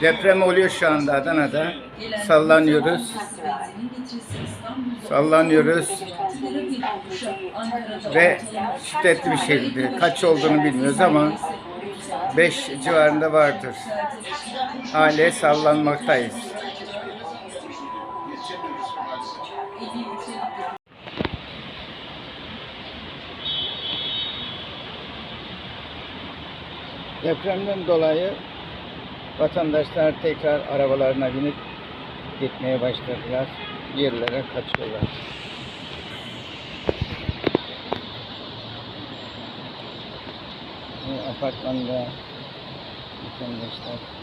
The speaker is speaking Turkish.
Deprem oluyor şu anda Adana'da. Sallanıyoruz. Sallanıyoruz. Ve şiddetli bir şekilde. Kaç olduğunu bilmiyoruz ama 5 civarında vardır. Hale sallanmaktayız. Depremden dolayı vatandaşlar tekrar arabalarına binip gitmeye başladılar. Yerlere kaçıyorlar. Bu apartmanda vatandaşlar